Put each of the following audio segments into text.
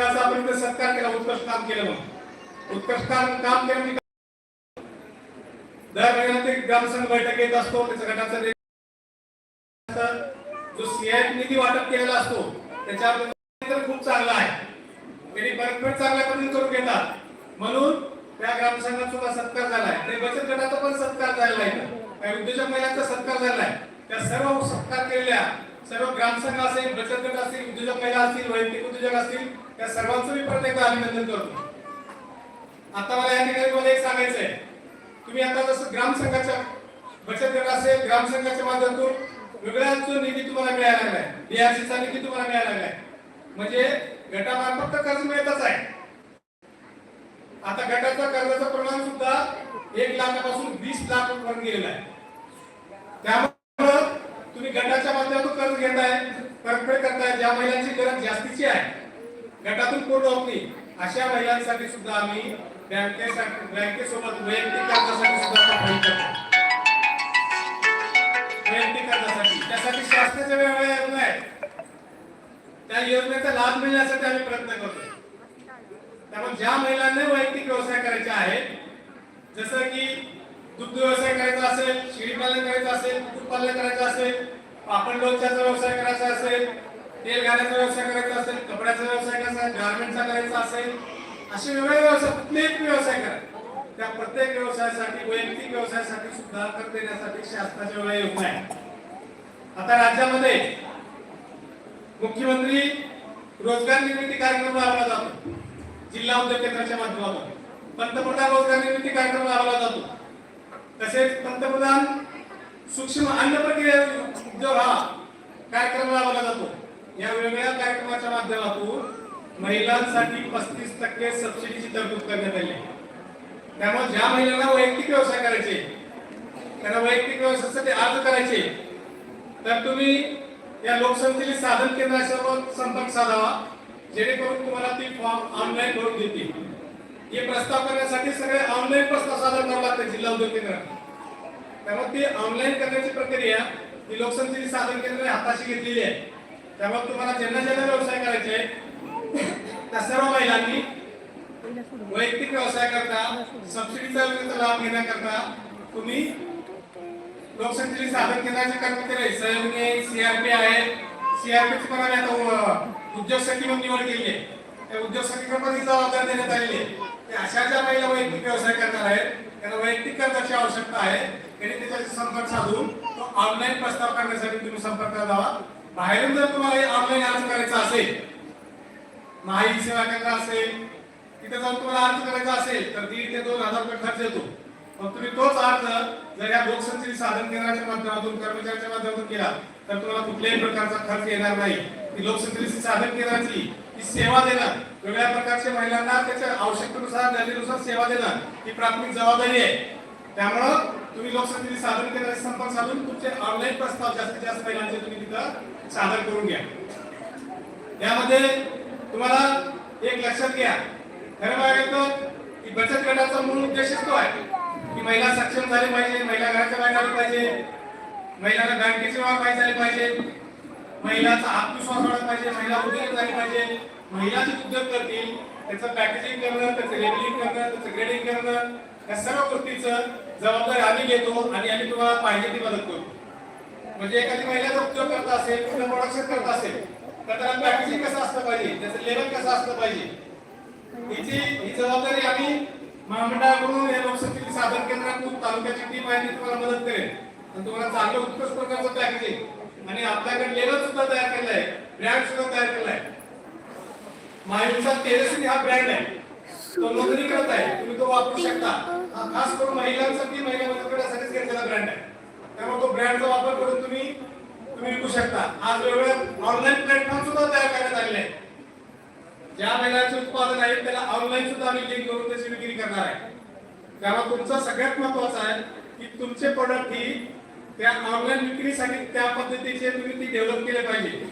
आपण सत्कार केला उत्कृष्ट काम केलं म्हणून. उत्कृष्ट काम केलं म्हणजे दर महिन्यात ते ग्रामसंघ बैठक येत असतो त्याच्या गटाचा जो सीआय निधी वाटप केलेला असतो त्याच्यावर खूप चांगला आहे. त्यांनी परतफेड चांगल्या पद्धतीने करून घेतात. म्हणून त्या ग्रामसंघात सुद्धा सत्कार झालाय ते बचत गटाचा पण सत्कार झालेला आहे काही उद्योजक महिलांचा सत्कार झालाय त्या सर्व सत्कार केलेल्या सर्व ग्रामसंघ असेल बचत गट असतील उद्योजक महिला असतील वैयक्तिक उद्योजक असतील त्या सर्वांचं मी प्रत्येक अभिनंदन करतो. आता मला या ठिकाणी मला एक सांगायचं आहे तुम्ही आता जसं ग्रामसंघाच्या बचत गट असेल ग्रामसंघाच्या माध्यमातून वेगळ्याच निधी तुम्हाला मिळायला लागलाय. डीआरसीचा निधी तुम्हाला मिळायला लागलाय. म्हणजे गटामार्फत तर कर्ज मिळतच आहे. आता गटाच्या कर्जाचं प्रमाण सुद्धा एक लाखापासून वीस लाख पर्यंत गेलेलं आहे. त्यामुळं तुम्ही गटाच्या माध्यमातून कर्ज घेताय परतफेड करताय ज्या महिलांची गरज जास्तीची आहे. गटातून पूर्ण होत नाही अशा महिलांसाठी सुद्धा आम्ही बँकेसाठी बँकेसोबत वैयक्तिक कर्जासाठी सुद्धा आपण करतो वैयक्तिक कर्जासाठी. त्यासाठी शासनाच्या वेगवेगळ्या योजना आहेत. त्या योजनेचा लाभ मिळण्यासाठी आम्ही प्रयत्न करतो. त्यामुळे ज्या महिलांना वैयक्तिक व्यवसाय करायचे आहेत जसं की दुग्ध व्यवसाय करायचा असेल शेळीपालन करायचं असेल कुक्कुटपालन करायचं असेल पापड लोणच्याचा व्यवसाय करायचा असेल तेल घाण्याचा व्यवसाय करायचा असेल कपड्याचा व्यवसाय करायचा गारमेंटचा करायचा असेल असे वेगवेगळे व्यवसाय कुठलेही व्यवसाय करा. त्या प्रत्येक व्यवसायासाठी वैयक्तिक व्यवसायासाठी सुद्धा कर देण्यासाठी शासनाच्या वेगळ्या योजना आहेत आता राज्यामध्ये मुख्यमंत्री रोजगार निर्मिती कार्यक्रम राबवला जातो. जिल्हा उद्योग केंद्राच्या माध्यमातून. पंतप्रधान रोजगार निर्मिती कार्यक्रम राबवला जातो. तसेच पंतप्रधान सूक्ष्म अन्न प्रक्रिया उद्योग हा कार्यक्रम राबवला जातो या वेगवेगळ्या कार्यक्रमाच्या माध्यमातून महिलांसाठी पस्तीस टक्के सबसिडीची तरतूद करण्यात आली. त्यामुळे ज्या महिलांना वैयक्तिक व्यवसाय करायचे त्यांना वैयक्तिक व्यवसायासाठी अर्ज करायचे तर तुम्ही या लोकसंख्येची साधन केंद्रासोबत संपर्क साधावा जेणेकरून तुम्हाला ती फॉर्म ऑनलाईन भरून देतील. हे प्रस्ताव करण्यासाठी सगळे ऑनलाईन प्रस्ताव सादर करावे लागते जिल्हा उद्योग केंद्रात त्यामुळे ती ऑनलाईन करण्याची प्रक्रिया ही लोकसंख्येची साधन केंद्र हाताशी घेतलेली आहे. त्यामुळे तुम्हाला ज्यांना ज्यांना व्यवसाय करायचे त्या सर्व महिलांनी वैयक्तिक व्यवसाय करता सबसिडीचा लाभ घेण्याकरता तुम्ही लोकसंख्येची साधन केंद्राचे कर्मचारी आहेत. सीआरपी आहे सीआरपीची पण आम्ही आता उद्योग सखी म्हणून निवड केली आहे. त्या उद्योग सखीकडे पण ही जबाबदारी देण्यात आलेली आहे. की अशा ज्या महिला वैयक्तिक व्यवसाय करणार आहेत त्यांना वैयक्तिक कर्जाची आवश्यकता आहे. त्यांनी त्याच्याशी संपर्क साधून तो ऑनलाईन प्रस्ताव करण्यासाठी तुम्ही संपर्क करावा बाहेरून जर तुम्हाला ऑनलाईन अर्ज करायचा असेल माहिती सेवा केंद्र असेल तिथे जाऊन तुम्हाला अर्ज करायचा असेल तर दीड ते दोन हजार रुपये खर्च येतो. मग तुम्ही तोच अर्ज जर या लोकसंख्येची साधन केंद्राच्या माध्यमातून कर्मचाऱ्याच्या माध्यमातून केला तर तुम्हाला कुठल्याही प्रकारचा खर्च येणार नाही. ती लोकसंख्येची साधन केंद्राची ही सेवा देणं वेगळ्या प्रकारच्या महिलांना त्याच्या आवश्यकतेनुसार गरजेनुसार सेवा देणं ही प्राथमिक जबाबदारी आहे. त्यामुळं तुम्ही लोकसंख्येची साधन केंद्राचे संपर्क साधून तुमचे ऑनलाईन प्रस्ताव जास्तीत जास्त महिलांचे तुम्ही तिथं सादर करून घ्या. यामध्ये तुम्हाला एक लक्षात घ्या. खरं बघायला की बचत गटाचा मूळ उद्देशच तो आहे की महिला सक्षम झाली पाहिजे महिला घराच्या बाहेर आली पाहिजे महिलांना बँकेची वाढ पाहिजे झाली पाहिजे महिलाचा आत्मविश्वास वाढला पाहिजे महिला उद्योग झाली पाहिजे महिला जे उद्योग करतील त्याचं पॅकेजिंग करणं त्याचं लेबलिंग करणं त्याचं ग्रेडिंग करणं या सर्व गोष्टीचं जबाबदारी आम्ही घेतो आणि आम्ही तुम्हाला पाहिजे ती मदत करतो म्हणजे एखादी महिला उद्योग करत असेल कुठलं प्रोडक्शन करत असेल तर त्याला पॅकेजिंग कसं असलं पाहिजे? त्याचं लेवल कसं असलं पाहिजे? हिची ही जबाबदारी आम्ही महामंडळाकडून या लोकसंख्येची साधन केंद्रातून तालुक्याची टीम आहे ती तुम्हाला मदत करेल. आणि तुम्हाला चांगलं उत्कृष्ट प्रकारचं पॅकेजिंग आणि आपल्याकडे लेवल सुद्धा तयार केलं आहे. ब्रँड सुद्धा तयार केला आहे. मायुचा तेजस्वी हा ब्रँड आहे. तो नोंदणीकृत आहे. तुम्ही तो वापरू शकता. हा खास करून महिलांसाठी महिला बचतगटासाठीच घेतलेला ब्रँड आहे. ब्रँडचा वापर करून तुम्ही तुम्ही विकू शकता. आज वेगवेगळ्या ऑनलाईन प्लॅटफॉर्म सुद्धा तयार करण्यात आलेले आहेत. ज्या महिलांचे उत्पादन आहे त्याला ऑनलाईन सुद्धा आम्ही लिंक करून त्याची विक्री करणार आहे. त्यामुळे तुमचा सगळ्यात महत्वाचं आहे की तुमचे प्रोडक्ट ही त्या ऑनलाईन विक्रीसाठी त्या पद्धतीचे तुम्ही ती डेव्हलप केले पाहिजे.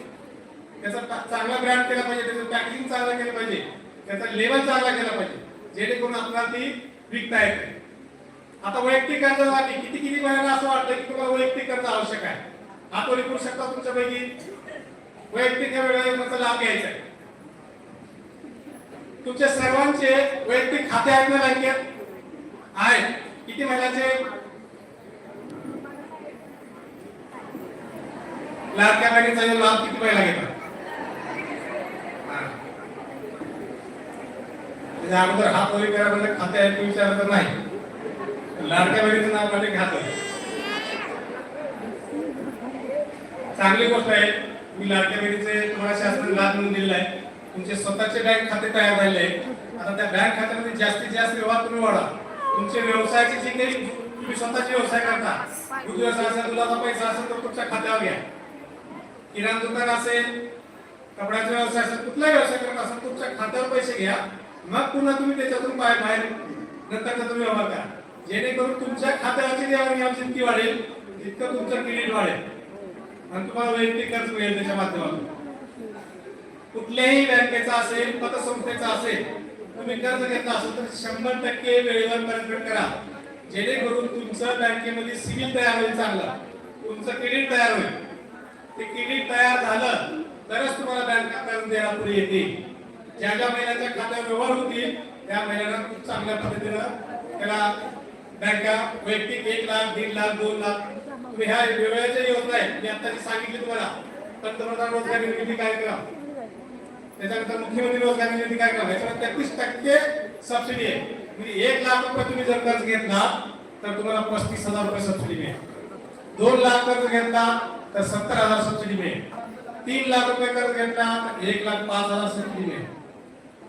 त्याचा चांगला ब्रँड केला पाहिजे त्याचं पॅकेजिंग चांगला केलं पाहिजे त्याचा लेवल चांगला केला पाहिजे. जेणेकरून आपल्याला ती विकता येते. आता वैयक्तिक कर्ज झाली किती किती महिन्यांना असं वाटतं की तुम्हाला वैयक्तिक कर्ज आवश्यक आहे? हातोरी करू शकता तुमच्यापैकी? वैयक्तिक या लाभ घ्यायचा आहे. तुमच्या सर्वांचे वैयक्तिक खाते आहेत ना बँकेत? आहेत. किती महिन्याचे? लाडक्या बहिणीचा लाभ किती महिला घेतात? म्हणजे अगोदर हात वगैरे करा म्हणजे खाते आहेत विचार तर नाही? लाडक्या बहिणीचं नाव म्हणजे खातं चांगली गोष्ट आहे. मी लाडक्या बहिणीचे तुम्हाला शासनाने लाभ म्हणून दिलेला आहे. तुमचे स्वतःचे बँक खाते तयार झाले आहे आता त्या बँक खात्यामध्ये जास्तीत जास्त व्यवहार तुम्ही वाढा तुमचे व्यवसायाचे जे काही तुम्ही स्वतःचे व्यवसाय करता दूध व्यवसाय असेल दुधाचा पैसा असेल तर तुमच्या खात्यावर घ्या. किराणा दुकान असेल कपड्याचा व्यवसाय असेल कुठलाही व्यवसाय करत असेल तुमच्या खात्यावर पैसे घ्या. मग पुन्हा तुम्ही त्याच्यातून बाहेर बाहेर नंतर तुम्ही व्यवहार करा. जेणेकरून तुमच्या खात्यावरची आमची जितकी वाढेल तितकं तुमचं क्रेडिट वाढेल. आणि तुम्हाला वैयक्तिक कर्ज मिळेल त्याच्या माध्यमातून. कुठल्याही बँकेचा असेल पतसंस्थेचा असेल तुम्ही कर्ज घेतला असेल तर शंभर टक्के वेळेवर परतफेड करा. जेणेकरून तुमचं बँकेमध्ये सिबिल तयार होईल चांगलं. तुमचं क्रेडिट तयार होईल. ते क्रेडिट तयार झालं तरच तुम्हाला बँका कर्ज द्यायला पुढे येतील. ज्या ज्या महिन्याच्या खात्यावर व्यवहार होतील त्या महिन्यांना खूप चांगल्या पद्धतीनं त्याला बँका वैयक्तिक एक लाख दीड लाख दोन लाख. तुम्ही ह्या वेगळ्याच्या योजना आहेत मी आता जी सांगितली तुम्हाला पंतप्रधान रोजगार निर्मिती कार्यक्रम. त्याच्यानंतर मुख्यमंत्री रोजगार निर्मिती कार्यक्रम. याच्यावर तेहतीस टक्के सबसिडी आहे. म्हणजे एक लाख रुपये तुम्ही जर कर्ज घेतला तर तुम्हाला पस्तीस हजार रुपये सबसिडी मिळेल. दोन लाख कर्ज घेतला तर सत्तर हजार सबसिडी मिळेल. तीन लाख रुपये कर्ज घेतला तर एक लाख पाच हजार सबसिडी मिळेल.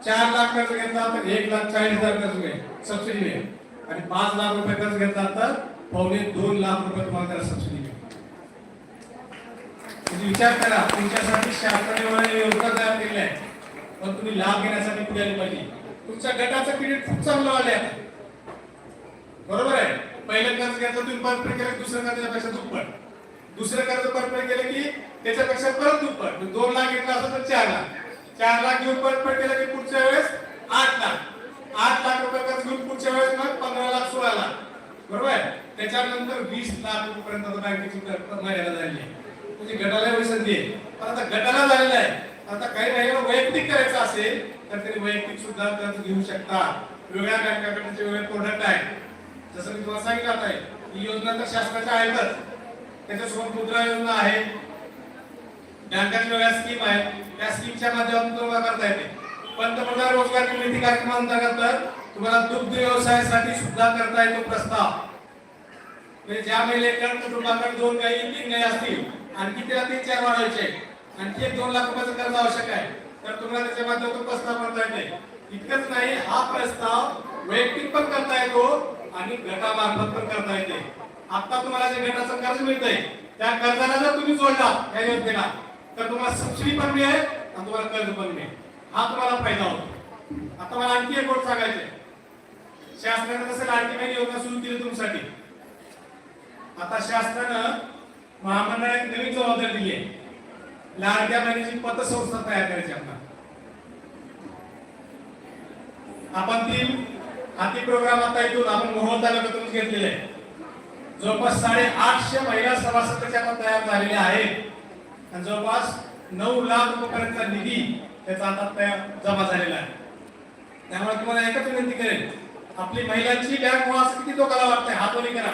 चार लाख कर्ज घेतला तर एक लाख चाळीस हजार कर्ज मिळेल. सबसिडी मिळेल. आणि पाच लाख रुपये कर्ज घेतला तर पावणे दोन लाख रुपये तुम्हाला त्याला सबसिडी मिळेल. तुम्ही विचार करा तुमच्यासाठी शासनाने योजना तयार केली आहे. पण तुम्ही लाभ घेण्यासाठी पुढे आले पाहिजे. तुमच्या गटाचं क्रेडिट खूप चांगलं आले आहे बरोबर आहे? पहिलं कर्ज घेतलं तुम्ही परतफेड केलं दुसरं कर्ज त्याच्यापेक्षा दुप्पट. दुसरं कर्ज परतफेड केलं की त्याच्यापेक्षा परत दुप्पट. दोन लाख घेतला असं तर चार लाख. चार लाख घेऊन परतफेड केलं की पुढच्या वेळेस आठ लाख आठ लाख रुपये कर्ज घेऊन पुढच्या वेळेस मग पंधरा लाख सोळा लाख. बरोबर? आहे त्याच्यानंतर वीस लाख रुपयापर्यंत बँकेची मर्यादा झाली आहे. म्हणजे गटाला एवढी संधी आहे. पण आता गटाला झालेला आहे. आता काही महिन्याला वैयक्तिक करायचं असेल तर तरी वैयक्तिक सुद्धा कर्ज घेऊ शकता. वेगळ्या बँकाकडचे वेगळे प्रोडक्ट आहे जसं मी तुम्हाला सांगितलं आता आहे, ही योजना तर शासनाच्या आहेतच. त्याच्यासोबत मुद्रा योजना आहे. बँकाच्या वेगळ्या स्कीम आहेत. त्या स्कीमच्या माध्यमातून तुम्हाला करता येते. पंतप्रधान रोजगार निर्मिती कार्यक्रमाअंतर्गत तर तुम्हाला दुग्ध व्यवसायासाठी सुद्धा करता येतो प्रस्ताव. म्हणजे ज्या महिलेकडे कुटुंबाकडे दोन गाई तीन गाई असतील आणखी त्याला तीन चार वाढवायचे. आणखी एक दोन लाख रुपयाचं कर्ज आवश्यक आहे. तर तुम्हाला त्याच्या माध्यमातून प्रस्ताव करता येते. इतकंच नाही हा प्रस्ताव वैयक्तिक पण करता येतो आणि गटामार्फत पण करता येते. आता तुम्हाला जे गटाचं कर्ज मिळतंय त्या कर्जाला जर तुम्ही जोडला या योजनेला तर तुम्हाला सबसिडी पण मिळेल आणि तुम्हाला कर्ज पण मिळेल. हा तुम्हाला फायदा होतो. आता मला आणखी एक गोष्ट सांगायचे शासनानं कसं लाडकी बहीण योजना सुरू केली तुमच्यासाठी. आता शासनानं महामंडळाने नवीन जबाबदारी दिली आहे. लाडक्या बहिणीची पतसंस्था तयार करायची आपल्याला. आपण ती हाती प्रोग्राम आता इथून आपण मोहोळ तालुक्यातून घेतलेले आहे. जवळपास साडे आठशे महिला सभासद आपण आता तयार झालेल्या आहेत आणि जवळपास नऊ लाख रुपयापर्यंतचा निधी त्याचा आता तयार जमा झालेला आहे. त्यामुळे तुम्हाला एकच विनंती करेल आपली महिलांची बँक व्हा असं किती लोकांना वाटतंय? हातोनी करा.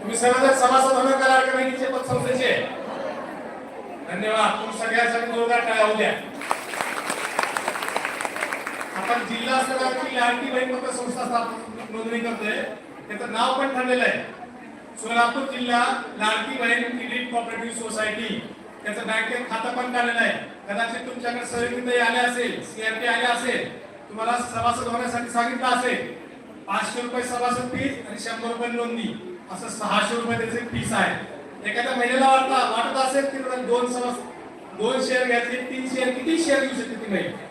तुम्ही सर्व जर सभासद होणार का लाडक्या बहिणीचे पतसंस्थेचे धन्यवाद. तुम्ही सगळ्यासाठी जोरदार टाळ्या होऊ आपण जिल्हा स्तरावरची लाडकी बहीण पतसंस्था स्थापन नोंदणी करतोय. त्याचं नाव पण ठरलेलं आहे. सोलापूर जिल्हा Ladki Bahin credit cooperative society. त्याचं बँकेत खातं पण काढलेलं आहे. कदाचित तुमच्याकडे सहयोगी आले असेल सीआरपी आले असेल तुम्हाला सभासद होण्यासाठी सांगितलं असेल पाचशे रुपये सभासद फीस आणि शंभर रुपये नोंदणी. असं सहाशे रुपये त्याचे फीस आहे. एखाद्या महिलेला वाटता वाटत असेल की मला दोन सभासद दोन शेअर घ्यायचे तीन शेअर किती शेअर घेऊ शकते ती महिला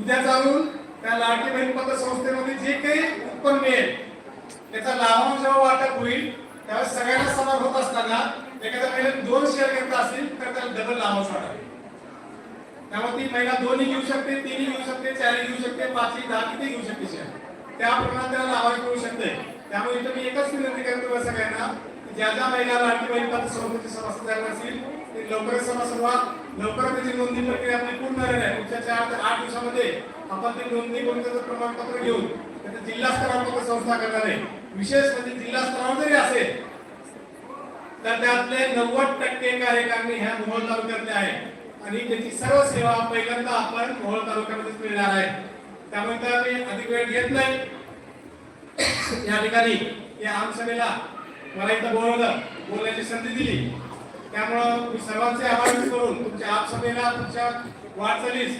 उद्या जाऊन त्या लाडकी बहीण पतसंस्थेमध्ये जे काही उत्पन्न मिळेल त्याचा लाभांश जेव्हा वाटप होईल त्यावेळेस सगळ्यांना समान होत असताना एखाद्या महिन्यात दोन शेअर घेतला असेल तर त्याला डबल लाभांश वाटेल त्यामुळे ती महिला दोन्ही घेऊ शकते तीनही घेऊ शकते चारही घेऊ शकते पाचही दहा किती घेऊ शकते शेअर त्या प्रमाणात त्याला लाभांश मिळू शकते त्यामुळे इथं मी एकच विनंती करतो सगळ्यांना ज्या ज्या महिला लाडकी बहीण पतसंस्थेचे सभासद झाले असतील ते लवकरच सभासद व्हा. लवकरात त्याची नोंदणी प्रक्रिया आपली पूर्ण झालेली आहे. पुढच्या चार ते आठ दिवसामध्ये आपण ते नोंदणी करून त्याचं प्रमाणपत्र घेऊन त्याचं जिल्हा स्तरावर संस्था करणार आहे. विशेष म्हणजे जिल्हा स्तरावर तर त्यातले नव्वद टक्के कार्यकारिणी ह्या मोहोळ तालुक्यातले आहे आणि त्याची सर्व सेवा पहिल्यांदा आपण मोहोळ तालुक्यामध्येच मिळणार आहे. त्यामुळे तर मी अधिक वेळ घेत नाही. या ठिकाणी या आमसभेला मला इथं बोलवलं बोलण्याची संधी दिली. त्यामुळं मी सर्वांचे आभार करून तुमच्या आमसभेला तुमच्या वाटचालीस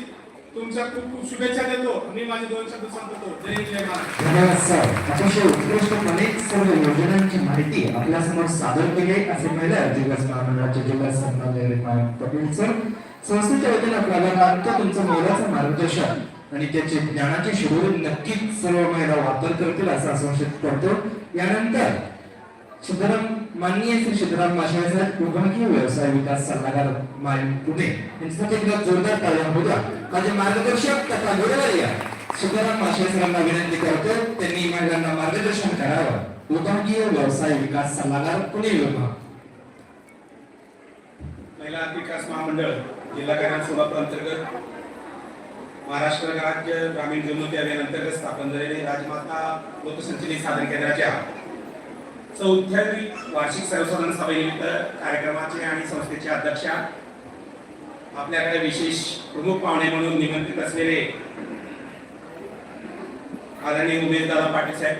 तुमच्या खूप खूप शुभेच्छा देतो मी माझे दोन शब्द संपवतो. जय हिंद, जय महाराष्ट्र सर. अतिशय उत्कृष्टपणे सर्व योजनांची माहिती आपल्या आपल्यासमोर सादर केली. असे पहिलं दिवस महामंडळाचे जिल्हा संघालय पटेल सर. संस्थेच्या वतीने आपल्याला नाट्य तुमचं मोलाचं मार्गदर्शन आणि त्याचे ज्ञानाचे शिबिर नक्कीच सर्व महिला वापर करतील असं आश्वासित करतो यानंतर सिद्धराम माननीय श्री सिद्धराम माशाळे साहेब विभागीय व्यवसाय विकास सल्लागार मायन पुणे यांच्यासाठी एकदा जोरदार टाळ्या होत्या माझे मार्गदर्शक तथा गुरुवर्य सिद्धराम माशाळे सरांना विनंती करतो त्यांनी महिलांना मार्गदर्शन करावं. विभागीय व्यवसाय विकास सल्लागार पुणे विभाग. महिला विकास महामंडळ जिल्हा कल्याण सोलापूर अंतर्गत महाराष्ट्र राज्य ग्रामीण जीवनोन्नती अभियान अंतर्गत स्थापन झालेले राजमाता लोकसंचलित साधन केंद्राच्या चौथ्यावी वार्षिक सर्वसाधारण सभेनिमित्त कार्यक्रमाचे आणि संस्थेचे अध्यक्षा आपल्याकडे विशेष प्रमुख पाहुणे म्हणून निमंत्रित असलेले आदरणीय उमेशदादा पाटील साहेब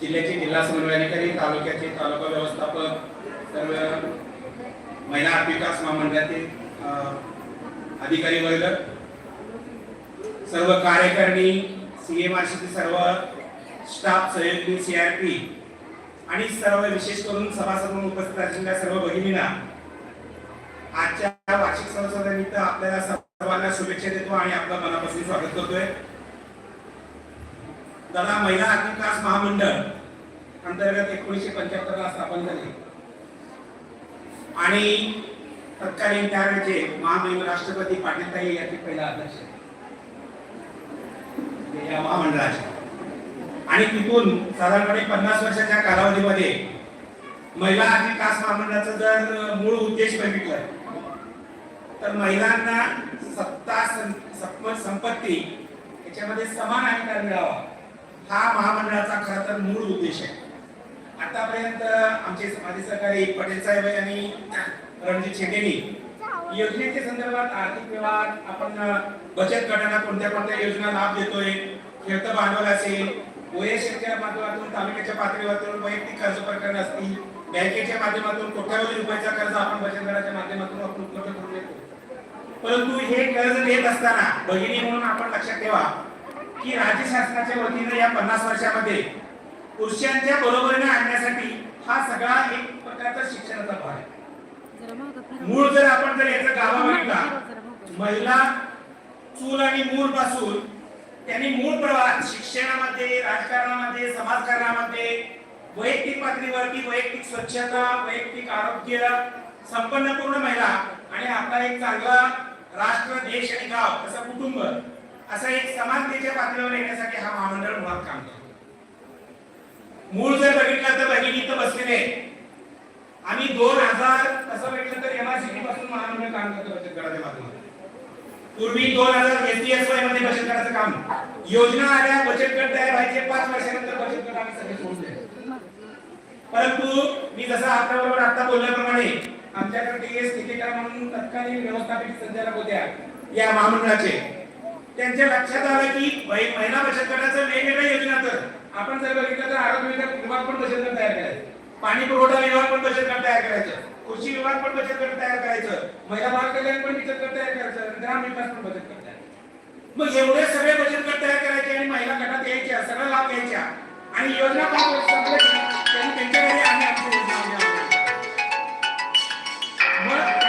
जिल्ह्याचे जिल्हा समन्वय अधिकारी तालुक्याचे तालुका व्यवस्थापक सर्व महिला विकास महामंडळातील अधिकारी वर्ग सर्व कार्यकारिणी सीएमआरसीचे सर्व स्टाफ सहयोगी सीआरपी आणि सर्व विशेष करून सभासद म्हणून उपस्थित असलेल्या सर्व भगिनींना आजच्या वार्षिक संसदेनिमित्त आपल्याला सर्वांना शुभेच्छा देतो आणि आपलं मनापासून स्वागत करतोय. दादा महिला विकास महामंडळ अंतर्गत एकोणीसशे पंच्याहत्तर ला स्थापन झाले. आणि तत्कालीन त्यावेळेचे महामहिम राष्ट्रपती पाटीलताई याचे पहिला अध्यक्ष. या महामंडळाचे. आणि तिथून साधारणपणे पन्नास वर्षाच्या कालावधीमध्ये महिला आणि विकास महामंडळाचा जर मूळ उद्देश बघितला तर महिलांना सत्ता सं- संपत्ती याच्यामध्ये समान अधिकार मिळावा हा महामंडळाचा खरं तर मूळ उद्देश आहे. आतापर्यंत आमचे माझे सहकारी पटेल साहेब आणि रणजित शेटेनी योजनेच्या संदर्भात आर्थिक व्यवहार आपण बचत गटांना कोणत्या कोणत्या योजना लाभ देतोय खेळतं भांडवल असेल ओएसच्या माध्यमातून तालुक्याच्या पातळीवरून वैयक्तिक कर्ज प्रकरण असतील बँकेच्या माध्यमातून कोट्यावधी रुपयाचा कर्ज आपण बचत गटाच्या माध्यमातून आपण उपलब्ध करून देतो परंतु हे कर्ज घेत असताना भगिनी म्हणून आपण लक्षात ठेवा की राज्य शासनाच्या वतीने या पन्नास वर्षामध्ये पुरुषांच्या बरोबरीने आणण्यासाठी हा सगळा एक प्रकारचा शिक्षणाचा भाग आहे. मूळ जर आपण जर याचा गावा बघितला महिला चूल आणि मूळपासून त्यांनी मूळ प्रवाहात शिक्षणामध्ये राजकारणामध्ये समाजकारणामध्ये वैयक्तिक पातळीवरती वैयक्तिक स्वच्छता वैयक्तिक आरोग्य संपन्न पूर्ण महिला आणि आपला एक चांगला राष्ट्र देश आणि गाव असं कुटुंब असं एक समानतेच्या पातळीवर येण्यासाठी हा महामंडळ मुळात काम करतो. मूळ जर बघितलं तर भगिनी इथं बसलेले आम्ही दोन हजार तसं म्हटलं तर एमआरसीटी पासून महामंडळ काम करतो बचत गटाच्या पूर्वी दोन हजार एसडीएसवायमध्ये बचत गटाचं काम योजना आल्या बचत गट तयार व्हायचे पाच वर्षानंतर बचत गट आम्ही सगळे सोडले परंतु मी जसं आपल्याबरोबर आता बोलल्याप्रमाणे आमच्याकडे टी एस ठेकेदार म्हणून तत्कालीन व्यवस्थापित संचालक होत्या या महामंडळाचे. त्यांच्या लक्षात आलं की महिला बचत गटाचं वेगवेगळ्या योजना तर. आपण जर बघितलं तर आरोग्य विभाग पण बचत गट तयार करायचं. पाणी पुरवठा विभाग पण बचत गट तयार करायचं. कृषी विभाग पण बचत गट तयार करायचं. महिला बाल कल्याण पण बचत गट तयार करायचं. ग्राम विकास पण बचत गट तयार मग एवढे सगळे बचत गट तयार करायचे आणि महिला गटात यायच्या सगळा लाभ घ्यायच्या. आणि योजना त्यांच्याकडे आम्ही आमची योजना मग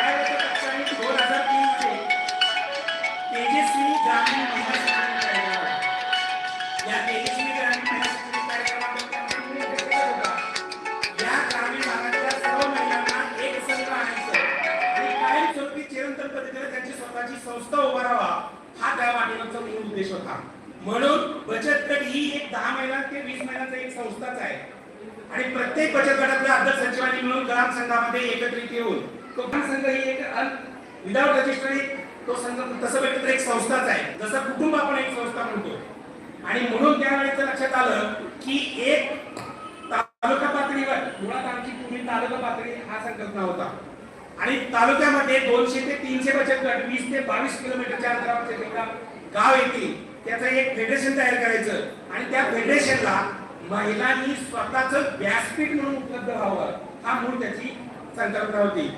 म्हणून बचत गट ही एक दहा महिला ते वीस महिलांचा एक संस्थाच आहे. आणि प्रत्येक बचत गटातल्या अध्यक्ष सचिवांनी मिळून ग्राम संघामध्ये एकत्रित येऊन तो ग्राम संघ ही एक विदाउट रजिस्टर तो संघ तसं बघितलं तर एक संस्थाच आहे. जसं कुटुंब आपण एक संस्था म्हणतो. आणि म्हणून त्यावेळेस लक्षात आलं की एक तालुका पातळीवर मुळात आमची पूर्वी तालुका पातळी हा संकल्पना होता आणि तालुक्यामध्ये दोनशे ते तीनशे बचत गट वीस ते बावीस किलोमीटरच्या अंतरावरचे गाव येतील त्याचं एक फेडरेशन तयार करायचं. आणि त्या फेडरेशनला महिलांनी स्वतःच व्यासपीठ म्हणून उपलब्ध व्हावं. हा मूळ त्याची संकल्पना होती.